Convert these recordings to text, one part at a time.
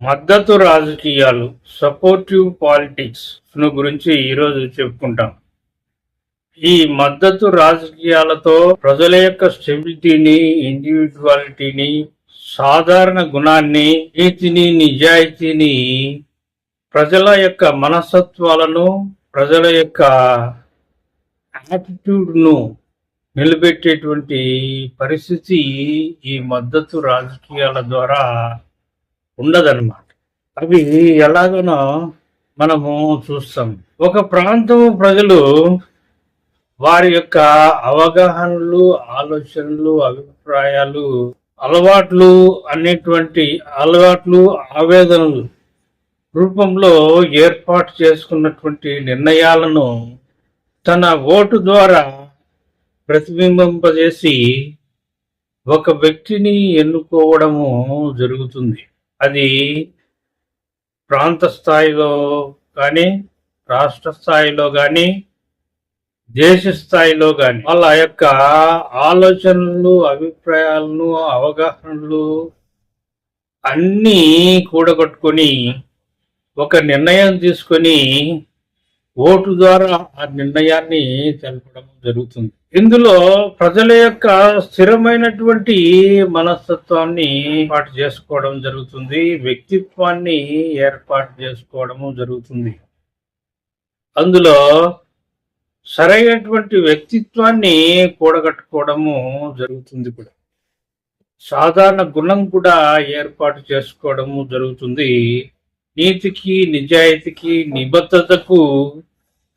మద్దతు రాజకీయాలు సపోర్టివ్ పాలిటిక్స్ను గురించి ఈరోజు చెప్పుకుంటాం. ఈ మద్దతు రాజకీయాలతో ప్రజల యొక్క స్టెబిలిటీని ఇండివిజువాలిటీని సాధారణ గుణాన్ని నీతిని నిజాయితీని ప్రజల యొక్క మనస్తత్వాలను ప్రజల యొక్క యాటిట్యూడ్ను నిలబెట్టేటువంటి పరిస్థితి ఈ మద్దతు రాజకీయాల ద్వారా ఉండదన్నమాట. అవి ఎలాగనో మనము చూస్తాం. ఒక ప్రాంతం ప్రజలు వారి యొక్క అవగాహనలు ఆలోచనలు అభిప్రాయాలు అలవాట్లు అనేటువంటి అలవాట్లు ఆవేదనలు రూపంలో ఏర్పాటు చేసుకున్నటువంటి నిర్ణయాలను తన ఓటు ద్వారా ప్రతిబింబింపజేసి ఒక వ్యక్తిని ఎన్నుకోవడము జరుగుతుంది. అది ప్రాంత స్థాయిలో కానీ రాష్ట్ర స్థాయిలో కానీ దేశ స్థాయిలో కానీ వాళ్ళ యొక్క ఆలోచనలు అభిప్రాయాలను అవగాహనలు అన్నీ కూడగట్టుకొని ఒక నిర్ణయం తీసుకొని ఓటు ద్వారా ఆ నిర్ణయాన్ని తెలపడం జరుగుతుంది. ఇందులో ప్రజల యొక్క స్థిరమైనటువంటి మనస్తత్వాన్ని ఏర్పాటు చేసుకోవడం జరుగుతుంది వ్యక్తిత్వాన్ని ఏర్పాటు చేసుకోవడము జరుగుతుంది. అందులో సరైనటువంటి వ్యక్తిత్వాన్ని కూడగట్టుకోవడము జరుగుతుంది కూడా. సాధారణ గుణం కూడా ఏర్పాటు చేసుకోవడము జరుగుతుంది. నీతికి నిజాయితీకి నిబద్ధతకు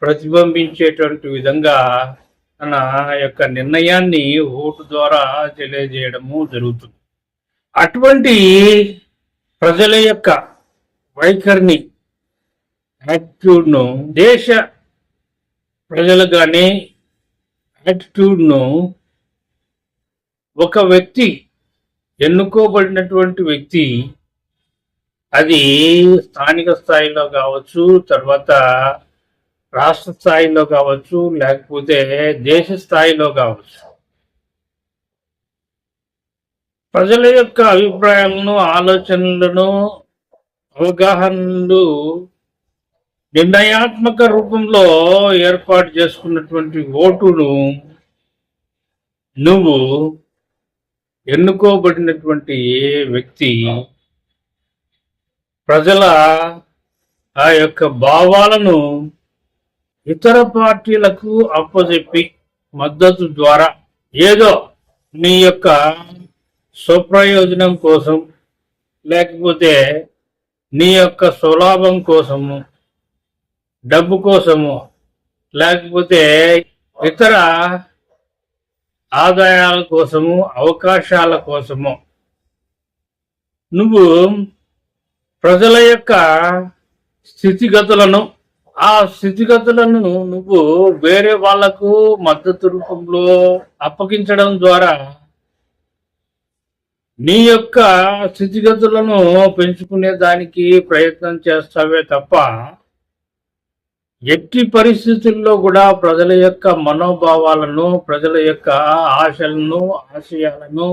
ప్రతిబింబించేటువంటి విధంగా తన యొక్క నిర్ణయాన్ని ఓటు ద్వారా తెలియజేయడము జరుగుతుంది. అటువంటి ప్రజల యొక్క వైఖరిని యాటిట్యూడ్ను దేశ ప్రజలు కానీ యాటిట్యూడ్ను ఒక వ్యక్తి ఎన్నుకోబడినటువంటి వ్యక్తి అది స్థానిక స్థాయిలో కావచ్చు తర్వాత రాష్ట్ర స్థాయిలో కావచ్చు లేకపోతే దేశ స్థాయిలో కావచ్చు. ప్రజల యొక్క అభిప్రాయాలను ఆలోచనలను అవగాహనలు నిర్ణయాత్మక రూపంలో ఏర్పాటు చేసుకున్నటువంటి ఓటును నువ్వు ఎన్నుకోబడినటువంటి వ్యక్తి ప్రజల ఆ యొక్క భావాలను ఇతర పార్టీలకు అప్పచెప్పి మద్దతు ద్వారా ఏదో నీ యొక్క స్వప్రయోజనం కోసం లేకపోతే నీ యొక్క స్వలాభం కోసము డబ్బు కోసము లేకపోతే ఇతర ఆదాయాల కోసము అవకాశాల కోసము. నువ్వు ప్రజల యొక్క స్థితిగతులను ఆ స్థితిగతులను నువ్వు వేరే వాళ్ళకు మద్దతు రూపంలో అప్పగించడం ద్వారా నీ యొక్క స్థితిగతులను పెంచుకునే దానికి ప్రయత్నం చేస్తావే తప్ప ఎట్టి పరిస్థితుల్లో కూడా ప్రజల యొక్క మనోభావాలను ప్రజల యొక్క ఆశలను ఆశయాలను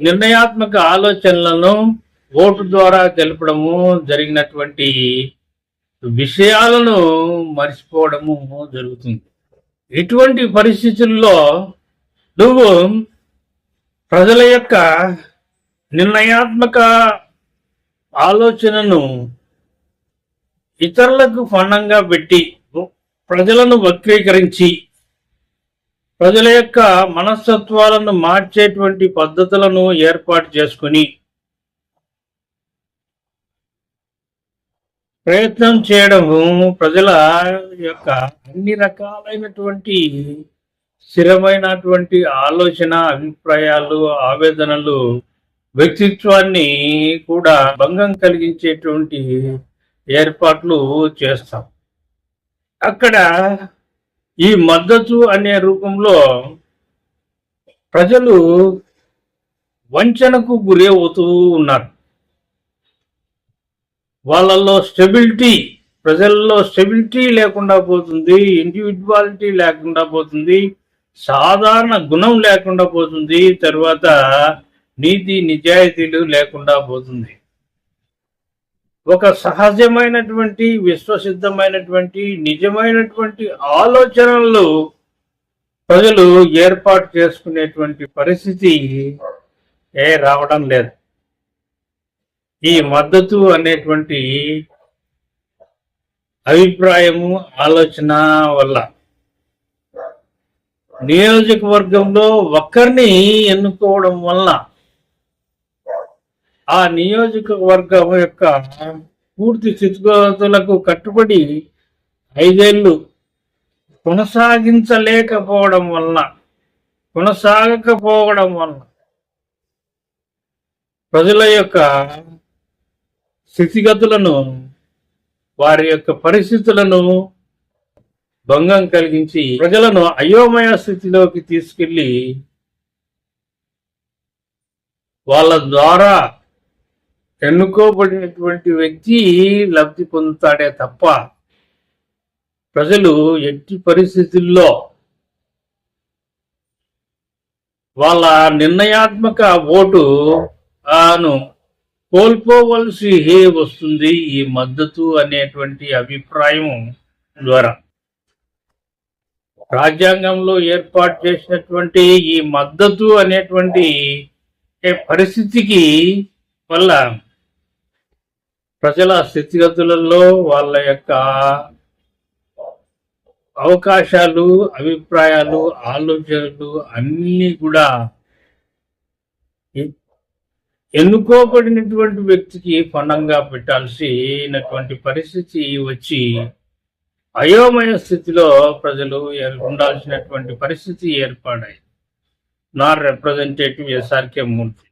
నిర్ణయాత్మక ఆలోచనలను ఓటు ద్వారా తెలపడము జరిగినటువంటి విషయాలను మర్చిపోవడము జరుగుతుంది. ఇటువంటి పరిస్థితుల్లో నువ్వు ప్రజల యొక్క నిర్ణయాత్మక ఆలోచనను ఇతరులకు ఫండంగా పెట్టి ప్రజలను వక్రీకరించి ప్రజల యొక్క మనస్తత్వాలను మార్చేటువంటి పద్ధతులను ఏర్పాటు చేసుకొని ప్రయత్నం చేయడము ప్రజల యొక్క అన్ని రకాలైనటువంటి స్థిరమైనటువంటి ఆలోచన అభిప్రాయాలు ఆవేదనలు వ్యక్తిత్వాన్ని కూడా భంగం కలిగించేటువంటి ఏర్పాట్లు చేస్తాం. అక్కడ ఈ మద్దతు అనే రూపంలో ప్రజలు వంచనకు గురి అవుతూ ఉన్నారు. వాళ్ళల్లో స్టెబిలిటీ ప్రజల్లో స్టెబిలిటీ లేకుండా పోతుంది ఇండివిజువాలిటీ లేకుండా పోతుంది సాధారణ గుణం లేకుండా పోతుంది తర్వాత నీతి నిజాయితీలు లేకుండా పోతుంది. ఒక సహజమైనటువంటి విశ్వసిద్ధమైనటువంటి నిజమైనటువంటి ఆలోచనలు ప్రజలు ఏర్పాటు చేసుకునేటువంటి పరిస్థితి ఏ రావడం లేదు. ఈ మద్దతు అనేటువంటి అభిప్రాయము ఆలోచన వల్ల నియోజకవర్గంలో ఒక్కరిని ఎన్నుకోవడం వల్ల ఆ నియోజకవర్గం యొక్క పూర్తి స్థితిగతులకు కట్టుబడి ఐదేళ్ళు కొనసాగించలేకపోవడం వలన కొనసాగకపోవడం వల్ల ప్రజల యొక్క స్థితిగతులను వారి యొక్క పరిస్థితులను భంగం కలిగించి ప్రజలను అయోమయ స్థితిలోకి తీసుకెళ్ళి వాళ్ళ ద్వారా ఎన్నుకోబడినటువంటి వ్యక్తి లబ్ధి పొందుతాడే తప్ప ప్రజలు ఎట్టి పరిస్థితుల్లో వాళ్ళ నిర్ణయాత్మక ఓటు ఆను కోల్పోవలసి వస్తుంది ఈ మద్దతు అనేటువంటి అభిప్రాయం ద్వారా. రాజ్యాంగంలో ఏర్పాటు చేసినటువంటి ఈ మద్దతు అనేటువంటి పరిస్థితికి వల్ల ప్రజల స్థితిగతులలో వాళ్ళ యొక్క అవకాశాలు అభిప్రాయాలు ఆలోచనలు అన్నీ కూడా ఎన్నుకోబడినటువంటి వ్యక్తికి పణంగా పెట్టాల్సినటువంటి పరిస్థితి వచ్చి అయోమయ స్థితిలో ప్రజలు ఉండాల్సినటువంటి పరిస్థితి ఏర్పడాయి నా రిప్రజెంటేటివ్ ఎస్ఆర్కే మూర్తి